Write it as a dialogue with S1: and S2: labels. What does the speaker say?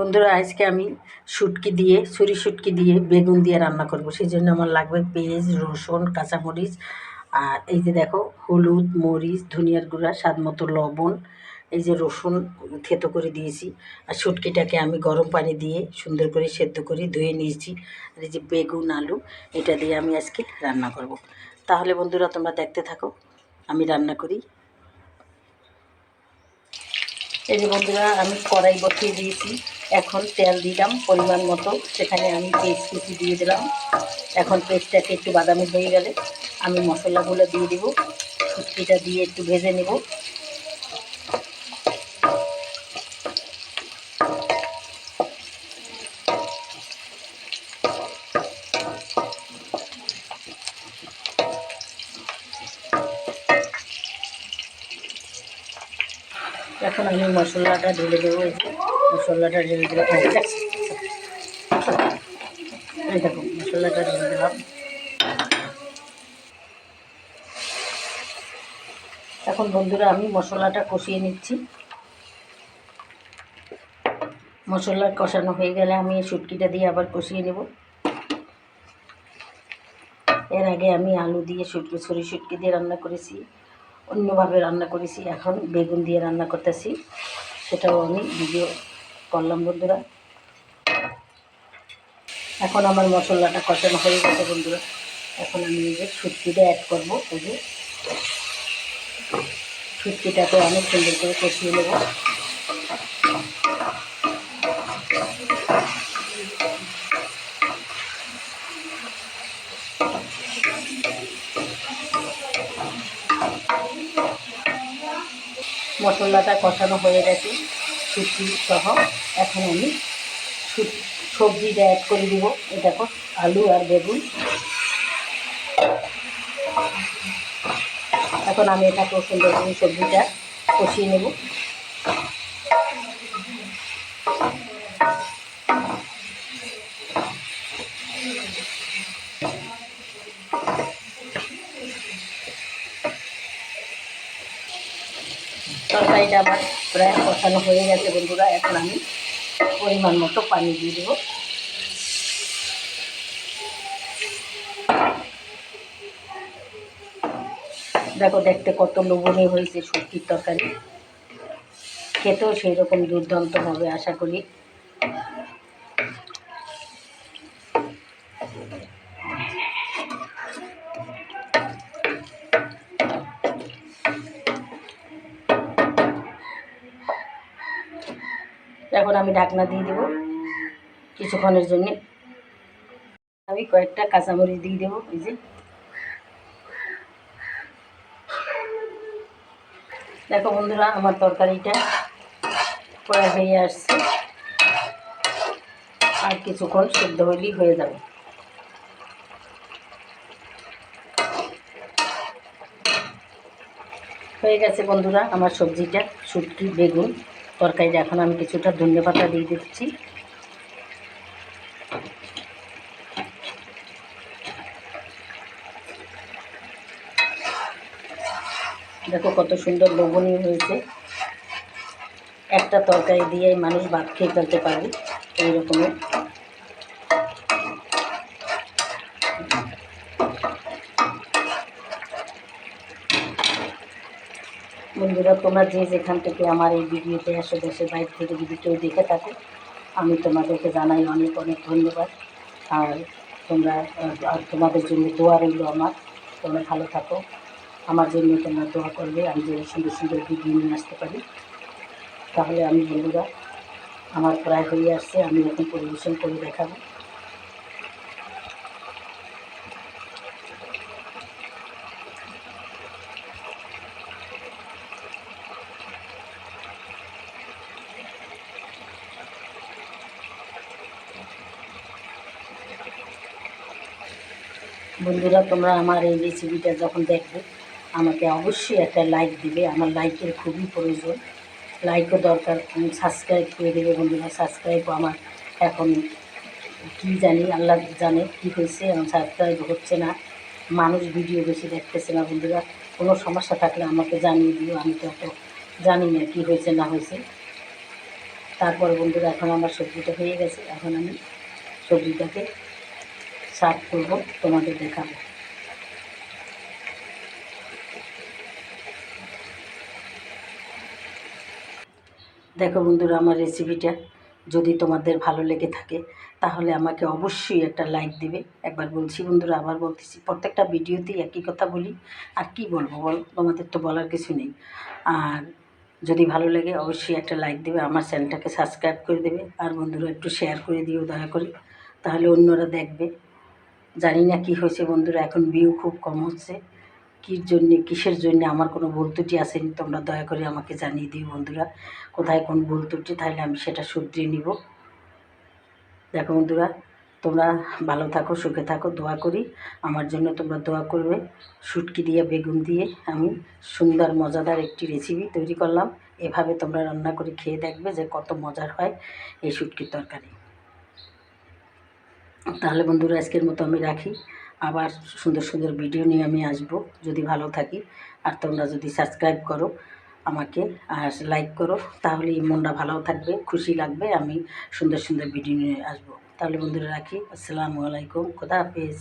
S1: বন্ধুরা, আজকে আমি শুটকি দিয়ে, ছুরি শুটকি দিয়ে বেগুন দিয়ে রান্না করব। সেই জন্য আমার লাগবে পেঁয়াজ, রসুন, কাঁচামরিচ আর এই যে দেখো, হলুদ, মরিচ, ধনিয়ার গুঁড়া, স্বাদ মতো লবণ, এই যে রসুন থেতো করে দিয়েছি। আর শুটকিটাকে আমি গরম পানি দিয়ে সুন্দর করে সেদ্ধ করে ধুয়ে নিয়েছি। আর এই যে বেগুন, আলু, এটা দিয়ে আমি আজকে রান্না করব। তাহলে বন্ধুরা, তোমরা দেখতে থাকো, আমি রান্না করি। এই যে বন্ধুরা, আমি কড়াই বসিয়ে দিয়েছি। এখন তেল দিলাম পরিমাণ মতো। সেখানে আমি পেস্ট কুচি দিয়ে দিলাম। এখন পেস্টটাকে একটু বাদামি হয়ে গেলে আমি মশলাগুলো দিয়ে দেবো। শুটকিটা দিয়ে একটু ভেজে নেব। এখন আমি মশলাটা ঢেলে দেবো। মশলাটা ঢেলে দেবো এই দেখো, মশলাটা ঢেলে দিলাম। এখন বন্ধুরা আমি মশলাটা কষিয়ে নিচ্ছি। মশলা কষানো হয়ে গেলে আমি এই শুটকিটা দিয়ে আবার কষিয়ে নেব। এর আগে আমি আলু দিয়ে শুটকি ছড়ি শুটকি দিয়ে রান্না করেছি অন্যভাবে রান্না করেছি এখন বেগুন দিয়ে রান্না করতেছি। সেটাও আমি ভিডিও করলাম বন্ধুরা। এখন আমার মশলাটা কষানো হয়ে গেছে বন্ধুরা। এখন আমি এই যে অ্যাড করব, এই যে। শুটকিটাকে অনেক সুন্দর করে কষিয়ে নেব। মশলাটা কষানো হয়ে গেছে। শুটকি সহ এখন আমি সবজিটা অ্যাড করে দেবো এটা আলু আর বেগুন। এখন আমি এটা সুন্দর করে সবজিটা কষিয়ে নেব। তরকারিটা আমার প্রায় কষানো হয়ে গেছে, বন্ধুরা। এখন আমি পরিমাণ মতো পানি দিয়ে দেবো। দেখো, দেখতে কত লোভনীয় হয়েছে শুটকির তরকারি। খেতেও সেই রকম দুর্দান্ত হবে, আশা করি। এখন আমি ঢাকনা দিয়ে দেবো কিছুক্ষণের জন্য। আমি কয়েকটা কাঁচামরিচ দিয়ে দেবো, এই যে। দেখো বন্ধুরা, আমার তরকারিটা প্রায় হয়ে আসছে। আর কিছুক্ষণ সেদ্ধ হইলেই হয়ে যাবে। হয়ে গেছে বন্ধুরা, আমার সবজিটা, শুটকি, বেগুন। তরকারিটা এখন আমি কিছুটা ধনে পাতা দিয়ে দিচ্ছি। দেখো কত সুন্দর লোভনীয় হয়েছে। একটা তরকারি দিয়ে মানুষ ভাত খেয়ে ফেলতে পারে এই রকমের বন্ধুরা, তোমরা যে যেখান থেকে আমার এই ভিডিওতে আসো, দেশের বাইরে থেকে যদি কেউ দেখে থাকে, আমি তোমাদেরকে জানাই অনেক অনেক ধন্যবাদ। আর তোমরা, আর তোমাদের জন্য দোয়া রইল আমার। তোমরা ভালো থাকো। আমার জন্য তোমরা দোয়া করবে, আমি যেন সুন্দর সুন্দর ভিডিও নিয়ে আসতে পারি। তাহলে আমি বন্ধুরা, আমার প্রায় হয়ে আসছে, আমি এখন পরিবেশন করে দেখাবো। বন্ধুরা, তোমরা আমার এই রেসিপিটা যখন দেখবে, আমাকে অবশ্যই একটা লাইক দিবে। আমার লাইকের খুবই প্রয়োজন। লাইকও দরকার। সাবস্ক্রাইব করে দেবে বন্ধুরা। সাবস্ক্রাইব আমার এখন কি জানি, আল্লাহ জানে কি হয়েছে। আমার সাবস্ক্রাইব হচ্ছে না। মানুষ ভিডিও বেশি দেখতেছে না বন্ধুরা। কোনো সমস্যা থাকলে আমাকে জানিয়ে দিও। আমি তো অত জানি না কী হয়েছে, না হয়েছে। তারপর বন্ধুরা, এখন আমার সবজিটা হয়ে গেছে। এখন আমি সবজিটাকে সার্ভ করব, তোমাদের দেখাবো। দেখো বন্ধুরা, আমার রেসিপিটা যদি তোমাদের ভালো লেগে থাকে, তাহলে আমাকে অবশ্যই একটা লাইক দিবে। একবার বলছি বন্ধুরা, আবার বলতেছি, প্রত্যেকটা ভিডিওতেই একই কথা বলি। আর কি বলব বল, তোমাদের তো বলার কিছু নেই। আর যদি ভালো লাগে, অবশ্যই একটা লাইক দেবে, আমার চ্যানেলটাকে সাবস্ক্রাইব করে দেবে। আর বন্ধুরা, একটু শেয়ার করে দিও, দয়া করে। তাহলে অন্যরা দেখবে। জানি না কি হয়েছে বন্ধুরা, এখন ভিউ খুব কম হচ্ছে। কির জন্যে, কিসের জন্য আমার কোনো ভুল ত্রুটি আসেনি, তোমরা দয়া করে আমাকে জানিয়ে দিও বন্ধুরা। কোথায় কোন ভুল ত্রুটি, তাহলে আমি সেটা শুধরিয়ে নিব। দেখো বন্ধুরা, তোমরা ভালো থাকো, সুখে থাকো, দোয়া করি। আমার জন্য তোমরা দোয়া করবে। শুটকি দিয়ে, বেগুন দিয়ে আমি সুন্দর, মজাদার একটি রেসিপি তৈরি করলাম। এভাবে তোমরা রান্না করে খেয়ে দেখবে যে কত মজার হয় এই শুটকির তরকারি। তাহলে বন্ধুরা আজকের মতো আমি রাখি। আবার সুন্দর সুন্দর ভিডিও নিয়ে আমি আসব, যদি ভালো থাকি। আর তোমরা যদি সাবস্ক্রাইব করো আমাকে আর লাইক করো তাহলে মনটা ভালো থাকবে, খুশি লাগবে, আমি সুন্দর সুন্দর ভিডিও নিয়ে আসব। তাহলে বন্ধুরা রাখি। আসসালামু আলাইকুম, খোদা হাফিজ।